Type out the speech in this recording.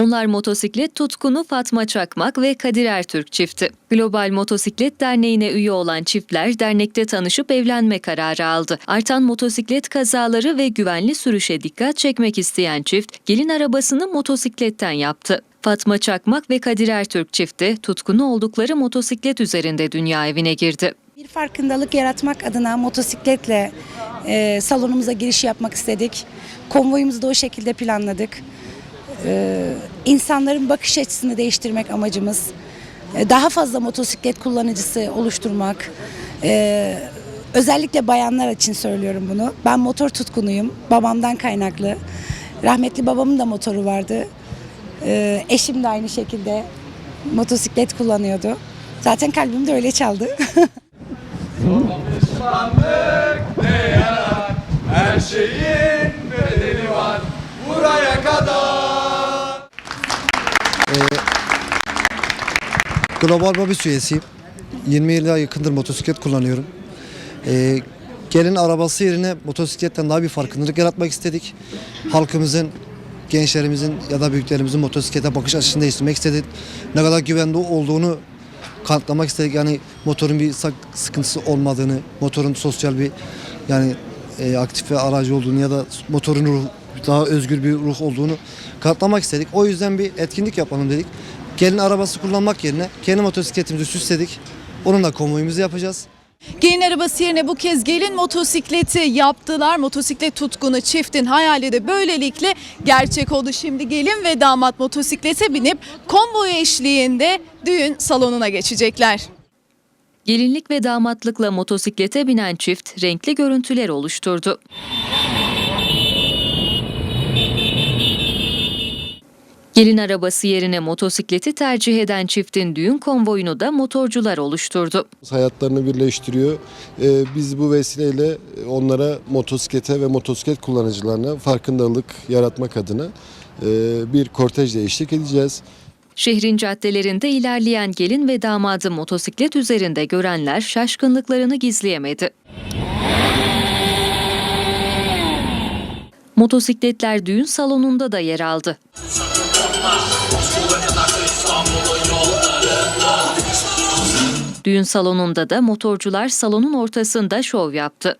Onlar motosiklet tutkunu Fatma Çakmak ve Kadir Ertürk çifti. Global Motosiklet Derneği'ne üye olan çiftler dernekte tanışıp evlenme kararı aldı. Artan motosiklet kazaları ve güvenli sürüşe dikkat çekmek isteyen çift gelin arabasını motosikletten yaptı. Fatma Çakmak ve Kadir Ertürk çifti tutkunu oldukları motosiklet üzerinde dünya evine girdi. Bir farkındalık yaratmak adına motosikletle e, salonumuza giriş yapmak istedik. Konvoyumuzu da o şekilde planladık. E, insanların bakış açısını değiştirmek amacımız. E, daha fazla motosiklet kullanıcısı oluşturmak. E, özellikle bayanlar için söylüyorum bunu. Ben motor tutkunuyum. Babamdan kaynaklı. Rahmetli babamın da motoru vardı. Eşim de aynı şekilde motosiklet kullanıyordu. Zaten kalbim de öyle çaldı. Her şeyin Global Mobis üyesiyim. 20 yıla yakındır motosiklet kullanıyorum. Ee, gelin arabası yerine motosikletten daha bir farkındalık yaratmak istedik. Halkımızın, gençlerimizin ya da büyüklerimizin motosiklete bakış açısını değiştirmek istedik. Ne kadar güvenli olduğunu kanıtlamak istedik. Yani motorun bir sıkıntısı olmadığını, motorun sosyal bir yani e, aktif ve aracı olduğunu ya da motorun ruh, daha özgür bir ruh olduğunu kanıtlamak istedik. O yüzden bir etkinlik yapalım dedik. Gelin arabası kullanmak yerine kendi motosikletimizi süsledik. Onunla konvoyumuzu yapacağız. Gelin arabası yerine bu kez gelin motosikleti yaptılar. Motosiklet tutkunu çiftin hayali de böylelikle gerçek oldu. Şimdi gelin ve damat motosiklete binip konvoy eşliğinde düğün salonuna geçecekler. Gelinlik ve damatlıkla motosiklete binen çift renkli görüntüler oluşturdu. Gelin arabası yerine motosikleti tercih eden çiftin düğün konvoyunu da motorcular oluşturdu. hayatlarını birleştiriyor. Ee, Biz bu vesileyle onlara motosiklete ve motosiklet kullanıcılarına farkındalık yaratmak adına e, bir kortejle eşlik edeceğiz. Şehrin caddelerinde ilerleyen gelin ve damadı motosiklet üzerinde görenler şaşkınlıklarını gizleyemedi. Motosikletler düğün salonunda da yer aldı. Düğün salonunda da motorcular salonun ortasında şov yaptı.